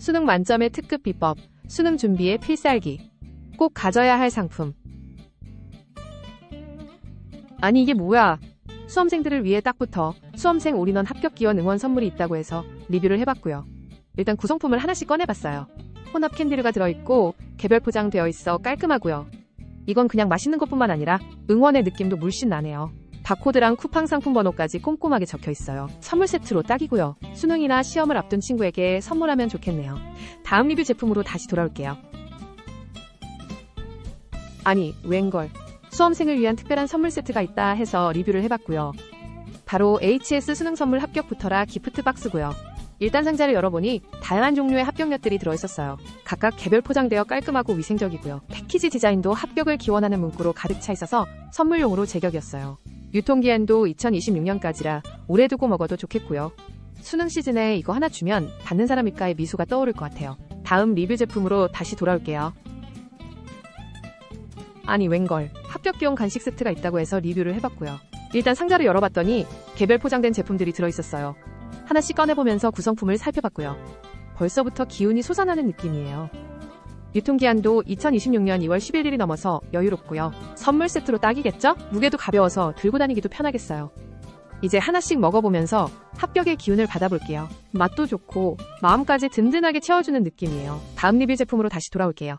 수능 만점의 특급 비법, 수능 준비의 필살기. 꼭 가져야 할 상품. 아니 이게 뭐야? 수험생들을 위해 딱부터 수험생 올인원 합격 기원 응원 선물이 있다고 해서 리뷰를 해봤고요. 일단 구성품을 하나씩 꺼내봤어요. 혼합 캔디류가 들어있고 개별 포장되어 있어 깔끔하고요. 이건 그냥 맛있는 것뿐만 아니라 응원의 느낌도 물씬 나네요. 바코드랑 쿠팡 상품 번호까지 꼼꼼하게 적혀 있어요. 선물 세트로 딱이고요. 수능이나 시험을 앞둔 친구에게 선물하면 좋겠네요. 다음 리뷰 제품으로 다시 돌아올게요. 아니, 웬걸. 수험생을 위한 특별한 선물 세트가 있다 해서 리뷰를 해봤고요. 바로 HS 수능 선물 합격부터라 기프트 박스고요. 일단 상자를 열어보니 다양한 종류의 합격엿들이 들어있었어요. 각각 개별 포장되어 깔끔하고 위생적이고요. 패키지 디자인도 합격을 기원하는 문구로 가득 차 있어서 선물용으로 제격이었어요. 유통기한도 2026년까지라 오래 두고 먹어도 좋겠고요. 수능 시즌에 이거 하나 주면 받는 사람 입가에 미소가 떠오를 것 같아요. 다음 리뷰 제품으로 다시 돌아올게요. 아니 웬걸 합격기용 간식 세트가 있다고 해서 리뷰를 해봤고요. 일단 상자를 열어봤더니 개별 포장된 제품들이 들어있었어요. 하나씩 꺼내보면서 구성품을 살펴봤고요. 벌써부터 기운이 솟아나는 느낌이에요. 유통기한도 2026년 2월 11일이 넘어서 여유롭고요. 선물 세트로 딱이겠죠? 무게도 가벼워서 들고 다니기도 편하겠어요. 이제 하나씩 먹어보면서 합격의 기운을 받아볼게요. 맛도 좋고 마음까지 든든하게 채워주는 느낌이에요. 다음 리뷰 제품으로 다시 돌아올게요.